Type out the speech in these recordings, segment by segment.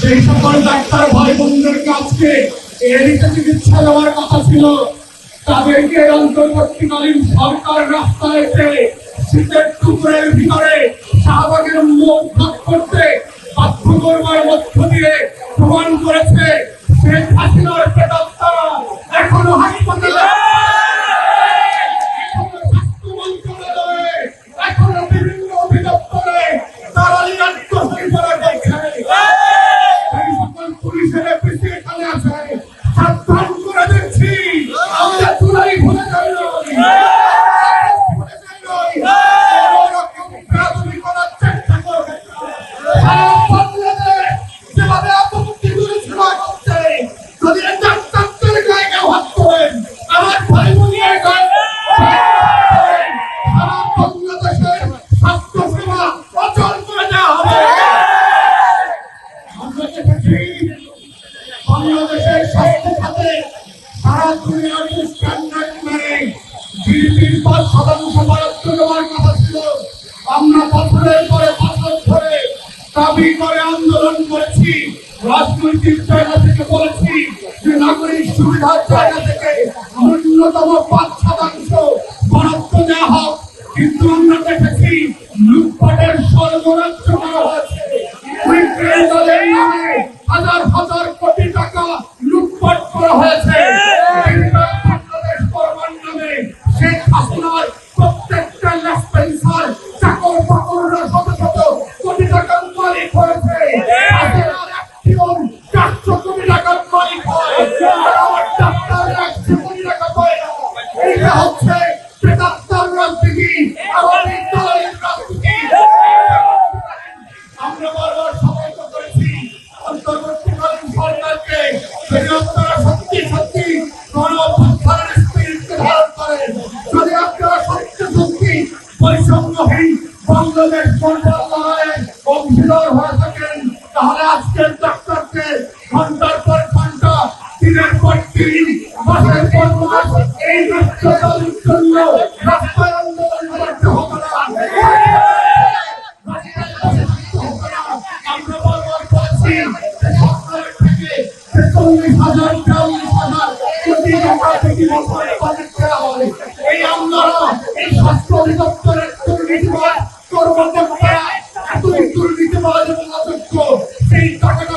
সেই সকল ডাক্তার ভাই বোনদের কাছকে এড়িতে চিকিৎসা দেওয়ার কথা ছিল। তাদেরকে অন্তর্বর্তীকালীন সরকার রাস্তায় এসে শীতের টুকরের ভিতরে শাহবাগের মুখ ভাগ করতে, বাধ্য করবার মধ্য দিয়ে প্রমাণ করেছে শেখ হাসিনার সারা দুনিয়ার স্ট্যান্ডার্ড মেনে জিডিপির পাঁচ শতাংশ বরাদ্দ দেওয়ার আমরা বছরের পরে বছর ধরে দাবি করে আন্দোলন করেছি। রাজনৈতিক জায়গা থেকে বলেছি যে নাগরিক সুবিধার জায়গা থেকে ন্যূনতম পাঁচ শতাংশ অন্তর্বর্তীকালীন সরকারকে সত্যি সত্যি গণঅভ্যুত্থানের স্পিরিটকে ধারণ সত্যি সত্যি বৈষম্যহীন বাংলাদেশ লড়াইয়ে অংশীদার হয়ে পর ঘণ্টা, দিনের পর দিন এই রাষ্ট্রদলের জন্য রাস্তায় এই আমলারা এই স্বাস্থ্য অধিদপ্তরের দুর্নীতিবাদ কর্মকর্তারা এতই দুর্নীতিবাদ সেই টাকাটা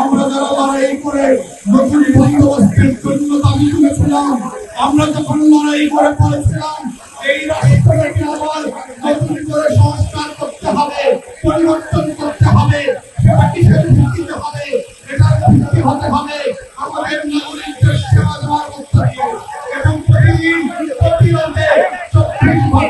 আমরা যারা লড়াই আমরা যখন লড়াই করে বলেছিলাম এই রাষ্ট্রটাকে আবার নতুন করে সংস্কার করতে হবে, পরিবর্তন করতে হবে, সেটা কিসের ভিত্তিতে হবে, এটার ভিত্তি হতে হবে আমাদের নাগরিকদের সেবা দেওয়ার করতে এবং প্রতিদিন প্রতিরোধে চব্বিশ ঘণ্টা